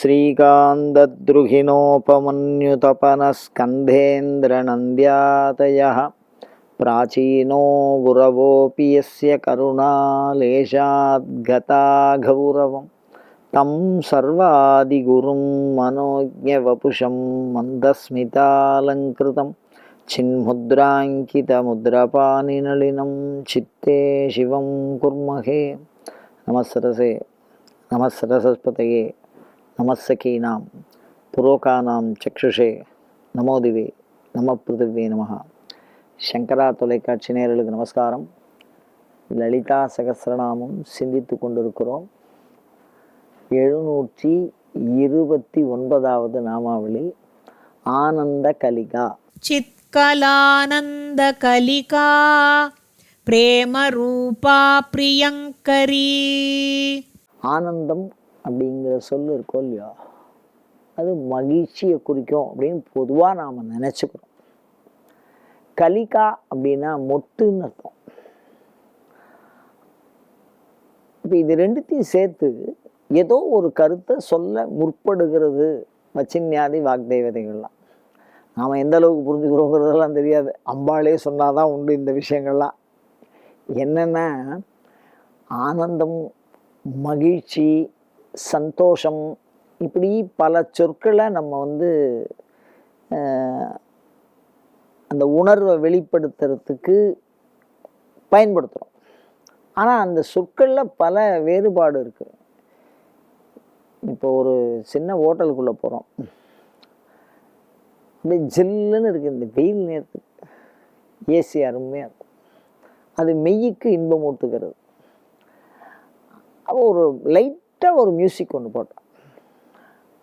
श्रीकान्तद्रुहिणोपमन्युतपनस्कन्धेन्द्रनन्द्यातयः प्राचीनो गुरवोऽपि यस्य करुणालेशाद्गता गौरवं तं सर्वादिगुरुं मनोज्ञवपुषं मन्दस्मितालङ्कृतं चिन्मुद्राङ्कितमुद्रपानिनलिनं चित्ते शिवं कुर्महे नमस्सरसे नमस्सरस्वतये நமசகீனாம் புரோகானாம் சக்ஷுஷே. நமோதிவே நம பிருத்திவே நமகா சங்கரா தொலைக்காட்சி நேரலுக்கு நமஸ்காரம். லலிதா சகசிரநாமம் சிந்தித்து கொண்டிருக்கிறோம். எழுநூற்றி இருபத்தி ஒன்பதாவது நாமாவளி ஆனந்த கலிகா. சித்கலானந்த கலிகா பிரேமரூபா பிரியங்கரி. ஆனந்தம் அப்படிங்கிற சொல்லு இருக்கோ இல்லையோ அது மகிழ்ச்சியை குறிக்கும் அப்படின்னு பொதுவாக நாம் நினச்சிக்கிறோம். கலிகா அப்படின்னா மொட்டுன்னு அர்த்தம். இப்போ இது ரெண்டுத்தையும் சேர்த்து ஏதோ ஒரு கருத்தை சொல்ல முற்படுகிறது வச்சின்யாதி வாக்தேவதைகள்லாம். நாம் எந்த அளவுக்கு புரிஞ்சுக்கிறோங்கிறதெல்லாம் தெரியாது. அம்பாளே சொன்னாதான் உண்டு இந்த விஷயங்கள்லாம். என்னென்னா ஆனந்தம் மகிழ்ச்சி சந்தோஷம். இப்படி பல சொற்களை நம்ம வந்து அந்த உணர்வை வெளிப்படுத்துறதுக்கு பயன்படுத்துகிறோம் ஆனால் அந்த சொற்களில் பல வேறுபாடு இருக்குது இப்போ ஒரு சின்ன ஹோட்டலுக்குள்ளே போகிறோம் அப்படியே ஜில்லுன்னு இருக்குது இந்த வெயில் நேரத்துக்கு. ஏசி அருமையாக இருக்கும். அது மெய்யுக்கு இன்பம் ஊட்டுகிறது அப்போ ஒரு லைட் லைட்டாக ஒரு மியூசிக் ஒன்று போட்டான்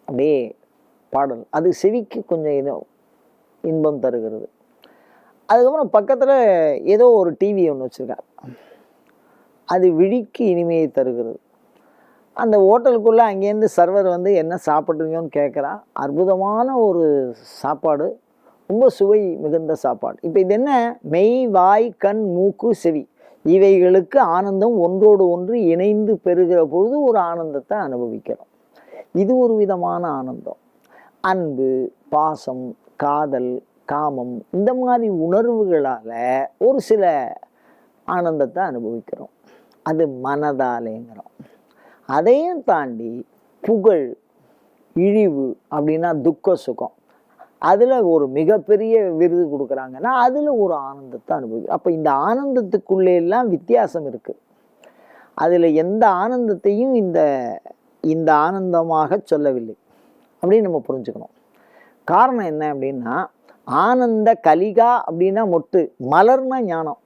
அப்படியே பாடல். அது செவிக்கு கொஞ்சம் இனம் இன்பம் தருகிறது. அதுக்கப்புறம் பக்கத்தில் ஏதோ ஒரு டிவி ஒன்று வச்சுருக்காங்க. அது விழிக்கு இனிமையை தருகிறது. அந்த ஹோட்டலுக்குள்ளே அங்கேருந்து சர்வர் வந்து என்ன சாப்பிட்றீங்கன்னு கேட்குறான் அற்புதமான ஒரு சாப்பாடு. ரொம்ப சுவை மிகுந்த சாப்பாடு. இப்போ இது என்ன? மெய் வாய் கண் மூக்கு செவி. இவைகளுக்கு ஆனந்தம் ஒன்றோடு ஒன்று இணைந்து பெறுகிற பொழுது ஒரு ஆனந்தத்தை அனுபவிக்கிறோம். இது ஒரு விதமான ஆனந்தம். அன்பு பாசம் காதல் காமம் இந்த மாதிரி உணர்வுகளால் ஒரு சில ஆனந்தத்தை அனுபவிக்கிறோம். அது மனதாலேங்கிறோம். அதையும் தாண்டி புகழ் இழிவு அப்படின்னா துக்க சுகம். அதில் ஒரு மிகப்பெரிய விருது கொடுக்குறாங்கன்னா அதில் ஒரு ஆனந்தத்தை அனுபவிக்கும் அப்போ இந்த ஆனந்தத்துக்குள்ளே எல்லாம் வித்தியாசம் இருக்குது அதில் எந்த ஆனந்தத்தையும் இந்த இந்த ஆனந்தமாக சொல்லவில்லை. அப்படின்னு நம்ம புரிஞ்சுக்கணும். காரணம் என்ன அப்படின்னா ஆனந்த கலிகா அப்படின்னா மொட்டு மலர்னா ஞானம்.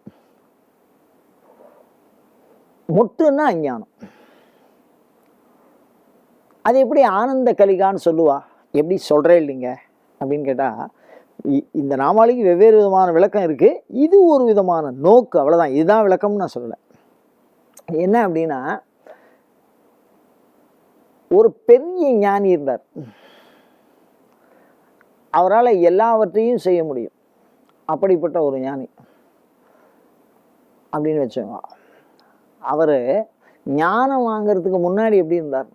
மொட்டுன்னா அஞ்ஞானம். அது எப்படி ஆனந்த கலிகான்னு சொல்லுவா? எப்படி சொல்கிறே இல்லைங்க. அப்படின்னு கேட்டால் இந்த நாமாளிக்கு வெவ்வேறு விதமான விளக்கம் இருக்குது இது ஒரு விதமான நோக்கு அவ்வளோதான் இதுதான் விளக்கம்னு நான் சொல்லலை. என்ன அப்படின்னா ஒரு பெரிய ஞானி இருந்தார். அவரால் எல்லாவற்றையும் செய்ய முடியும். அப்படிப்பட்ட ஒரு ஞானி. அப்படின்னு வச்சோங்க அவர் ஞானம் வாங்கிறதுக்கு முன்னாடி எப்படி இருந்தார்?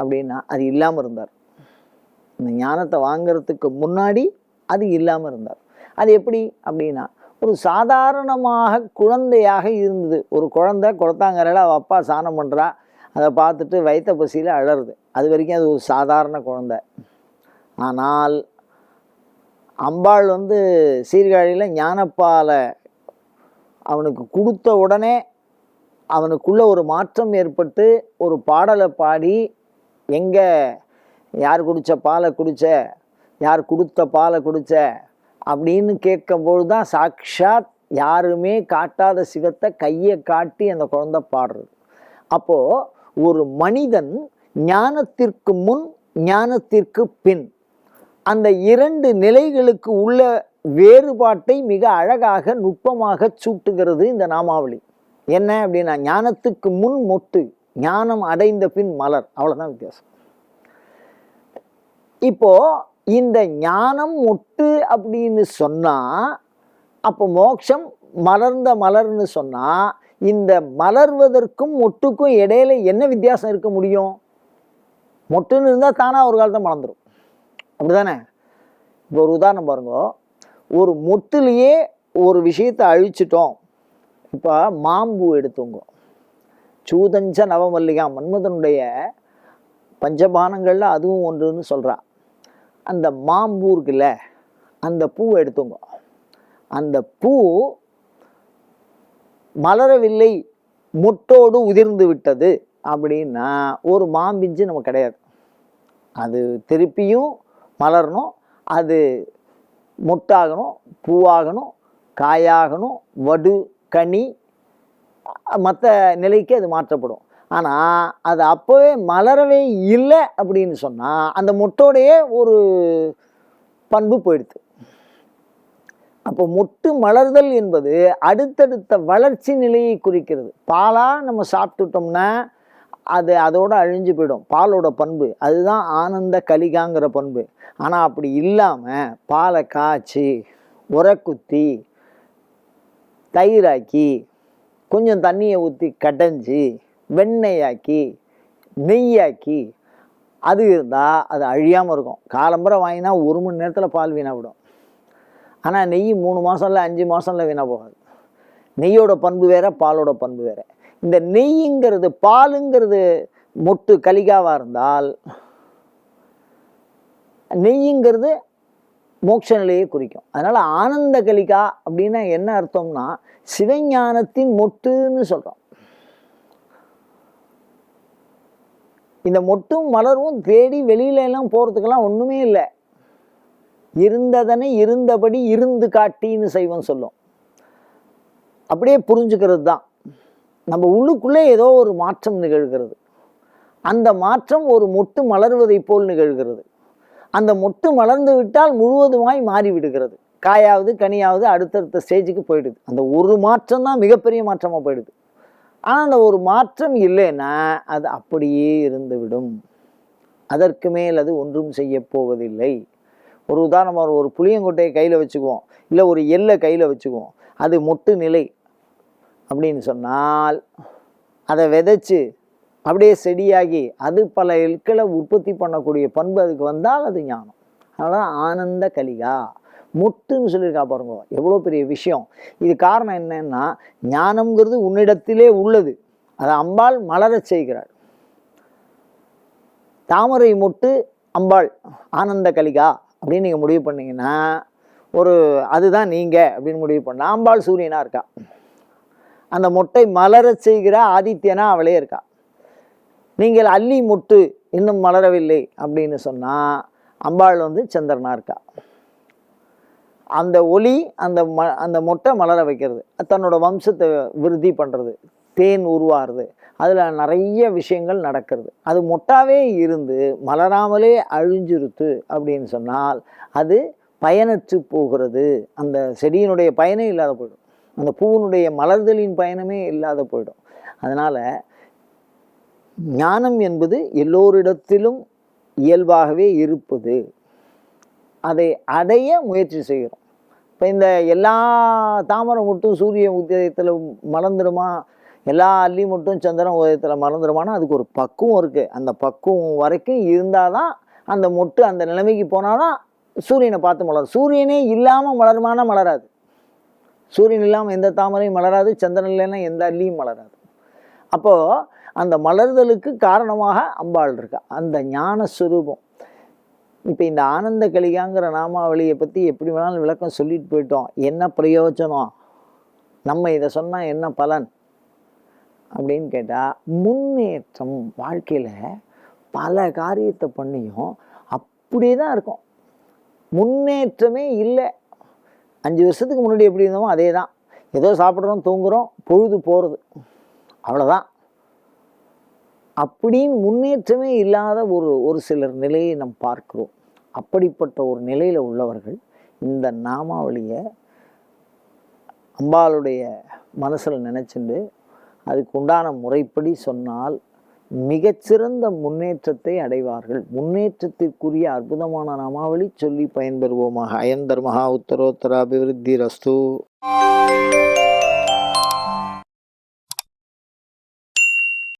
அப்படின்னா அது இல்லாமல் இருந்தார். இந்த ஞானத்தை வாங்கிறதுக்கு முன்னாடி அது இல்லாமல் இருந்தார். அது எப்படி அப்படின்னா ஒரு சாதாரணமாக குழந்தையாக இருந்தது. ஒரு குழந்தை குளத்தாங்கரையில் அவள் அப்பா சாணம் பண்ணுறா அதை பார்த்துட்டு வயிற்ற பசியில் அழறது. அது வரைக்கும் அது ஒரு சாதாரண குழந்தை. ஆனால் அம்பாள் வந்து சீர்காழியில் ஞானப்பாலை அவனுக்கு கொடுத்த உடனே அவனுக்குள்ள ஒரு மாற்றம் ஏற்பட்டு ஒரு பாடலை பாடி எங்கே யார் குடித்த பாலை குடித்த யார் கொடுத்த பாலை குடித்த அப்படின்னு கேட்கும்போது தான் சாக்ஷாத் யாருமே காட்டாத சிவத்தை கையை காட்டி அந்த குழந்தை பாடுறது. அப்போது ஒரு மனிதன் ஞானத்திற்கு முன் ஞானத்திற்கு பின் அந்த இரண்டு நிலைகளுக்கு உள்ள வேறுபாட்டை மிக அழகாக நுட்பமாக சூட்டுகிறது இந்த நாமாவளி. என்ன அப்படின்னா ஞானத்துக்கு முன் மொட்டு ஞானம் அடைந்த பின் மலர். அவ்வளோதான் வித்தியாசம். இப்போ இந்த ஞானம் மொட்டு அப்படின்னு சொன்னா அப்போ மோட்சம் மலர்ந்த மலர்னு சொன்னா இந்த மலர்வதற்கும் மொட்டுக்கும் இடையில என்ன வித்தியாசம் இருக்க முடியும்? மொட்டுன்னு இருந்தால் தானாக ஒரு காலத்தை மலர்ந்துடும் அப்படிதானே? இப்போ ஒரு உதாரணம் பாருங்க. ஒரு மொட்டுலேயே ஒரு விஷயத்தை அழிச்சிட்டோம். இப்போ மாம்பூ எடுத்துங்க. சூதஞ்ச நவமல்லிகா மன்மதனுடைய பஞ்சபானங்களில் அதுவும் ஒன்றுன்னு சொல்கிறான் அந்த மாம்பூ இருக்குல்ல அந்த பூவை எடுத்துங்க. அந்த பூ மலரவில்லை முட்டோடு உதிர்ந்து விட்டது அப்படின்னா ஒரு மாம்பிஞ்சு நமக்கு கிடையாது. அது திருப்பியும் மலரணும் அது முட்டாகணும் பூவாகணும் காயாகணும் வடு கனி மற்ற நிலைக்கு அது மாற்றப்படும். ஆனால் அது அப்போவே மலரவே இல்லை அப்படின்னு சொன்னால் அந்த மொட்டோடைய ஒரு பண்பு போயிடுது. அப்போ மொட்டு மலர்தல் என்பது அடுத்தடுத்த வளர்ச்சி நிலையை குறிக்கிறது. பாலாக நம்ம சாப்பிட்டுட்டோம்னா அது அதோட அழிஞ்சு போயிடும். பாலோட பண்பு. அதுதான் ஆனந்த கலிகாங்கிற பண்பு. ஆனால் அப்படி இல்லாமல் பாலை காய்ச்சி உரக்குத்தி தயிராக்கி கொஞ்சம் தண்ணியை ஊற்றி கடைஞ்சி வெண்ணெயாக்கி நெய்யாக்கி அது இருந்தால் அது அழியாமல் இருக்கும். காலம்புரை வாங்கினா ஒரு மணி நேரத்தில் பால் வீணாக விடும் ஆனால் நெய் மூணு மாதம்ல அஞ்சு மாதம்ல வீணாக போகாது. நெய்யோட பண்பு வேறு பாலோட பண்பு வேறு. இந்த நெய்ங்கிறது பாலுங்கிறது மொட்டு கலிகாவாக இருந்தால் நெய்யுங்கிறது மோட்ச நிலையை குறிக்கும். அதனால் ஆனந்த கலிகா அப்படின்னா என்ன அர்த்தம்னா சிவஞானத்தின் மொட்டுன்னு சொல்கிறோம் இந்த மொட்டும் மலரும் தேடி வெளியில எல்லாம் போகிறதுக்கெல்லாம் ஒன்றுமே இல்லை. இருந்ததனை இருந்தபடி இருந்து காட்டின்னு செய்வன் சொல்லும். அப்படியே புரிஞ்சுக்கிறது தான். நம்ம உள்ளுக்குள்ளே ஏதோ ஒரு மாற்றம் நிகழ்கிறது. அந்த மாற்றம் ஒரு மொட்டு மலர்வதைப் போல் நிகழ்கிறது. அந்த மொட்டு மலர்ந்து விட்டால் முழுவதுமாய் மாறிவிடுகிறது. காயாவது கனியாவது அடுத்தடுத்த ஸ்டேஜுக்கு போயிடுது. அந்த ஒரு மாற்றம் தான் மிகப்பெரிய மாற்றமாக போயிடுது. ஆனால் அந்த ஒரு மாற்றம் இல்லைன்னா அது அப்படியே இருந்துவிடும். அதற்கு மேல் அது ஒன்றும் செய்ய போவதில்லை. ஒரு உதாரணமாக ஒரு புளியங்கொட்டையை கையில் வச்சுக்குவோம். இல்லை ஒரு எல்லை கையில் வச்சுக்குவோம். அது மொட்டு நிலை அப்படின்னு சொன்னால் அதை விதைச்சு அப்படியே செடியாகி அது பல இல்களை உற்பத்தி பண்ணக்கூடிய பண்பு அதுக்கு வந்தால் அது ஞானம். அதனால் ஆனந்த கலிகா. முட்டுன்னு சொல்லியிருக்கா பாருங்க. எவ்வளோ பெரிய விஷயம். இது காரணம் என்னன்னா ஞானம்ங்கிறது உன்னிடத்திலே உள்ளது. அதை அம்பாள் மலரச் செய்கிறாள். தாமரை மொட்டு அம்பாள் ஆனந்த கலிகா அப்படின்னு நீங்கள் முடிவு பண்ணிங்கன்னா ஒரு அதுதான் நீங்கள் அப்படின்னு முடிவு பண்ணால் அம்பாள் சூரியனாக இருக்கா? அந்த மொட்டை மலரச் செய்கிற ஆதித்யனா அவளே இருக்கா? நீங்கள் அல்லி மொட்டு இன்னும் மலரவில்லை அப்படின்னு சொன்னால் அம்பாள் வந்து சந்திரனாக இருக்கா? அந்த ஒளி அந்த ம அந்த மொட்டை மலர வைக்கிறது. தன்னோட வம்சத்தை விருத்தி பண்ணுறது தேன் உருவாகிறது அதில் நிறைய விஷயங்கள் நடக்கிறது. அது மொட்டாவே இருந்து மலராமலே அழிஞ்சிருத்து அப்படின்னு சொன்னால் அது பயனற்று போகிறது. அந்த செடியினுடைய பயனே இல்லாத போயிடும். அந்த பூவினுடைய மலர்தலின் பயணமே இல்லாத போயிடும். அதனால் ஞானம் என்பது எல்லோரிடத்திலும் இயல்பாகவே இருப்பது. அதை அடைய முயற்சி செய்கிறோம். இப்போ இந்த எல்லா தாமரை மட்டும் சூரிய உதயத்தில் மலர்ந்துடுமா எல்லா அள்ளி மட்டும் சந்திரன் உதயத்தில் மறந்துடுமானா அதுக்கு ஒரு பக்குவம் இருக்குது அந்த பக்குவம் வரைக்கும் இருந்தால் தான் அந்த மொட்டு அந்த நிலைமைக்கு போனால் தான் சூரியனை பார்த்து மலரும். சூரியனே இல்லாமல் மலருமானா மலராது. சூரியன் இல்லாமல் எந்த தாமரையும் மலராது சந்திரன் இல்லைன்னா எந்த அள்ளியும் மலராது. அப்போது அந்த மலர்தலுக்கு காரணமாக அம்பாள் இருக்கா. அந்த ஞான சுரூபம் இப்போ இந்த ஆனந்த கலிகாங்கிற நாமாவளியை பற்றி எப்படி வேணாலும் விளக்கம் சொல்லிட்டு போயிட்டோம். என்ன பிரயோஜனம்? நம்ம இதை சொன்னால் என்ன பலன்? அப்படின்னு கேட்டால் முன்னேற்றம் வாழ்க்கையில் பல காரியத்தை பண்ணியும் அப்படியே தான் இருக்கும். முன்னேற்றமே இல்லை. அஞ்சு வருஷத்துக்கு முன்னாடி எப்படி இருந்தோமோ அதே தான். ஏதோ சாப்பிட்றோம் தூங்குகிறோம் பொழுது போகிறது அவ்வளோதான் அப்படின்னு முன்னேற்றமே இல்லாத ஒரு ஒரு சிலர் நிலையை நாம் பார்க்கிறோம். அப்படிப்பட்ட ஒரு நிலையில் உள்ளவர்கள் இந்த நாமாவளியை அம்பாளுடைய மனசில் நினச்சிண்டு அதுக்கு உண்டான முறைப்படி சொன்னால் மிகச்சிறந்த முன்னேற்றத்தை அடைவார்கள். முன்னேற்றத்திற்குரிய அற்புதமான நாமாவளி சொல்லி பயன்பெறுவோமாக. அயந்தர் மகா உத்தரோத்தர அபிவிருத்தி ரஸ்து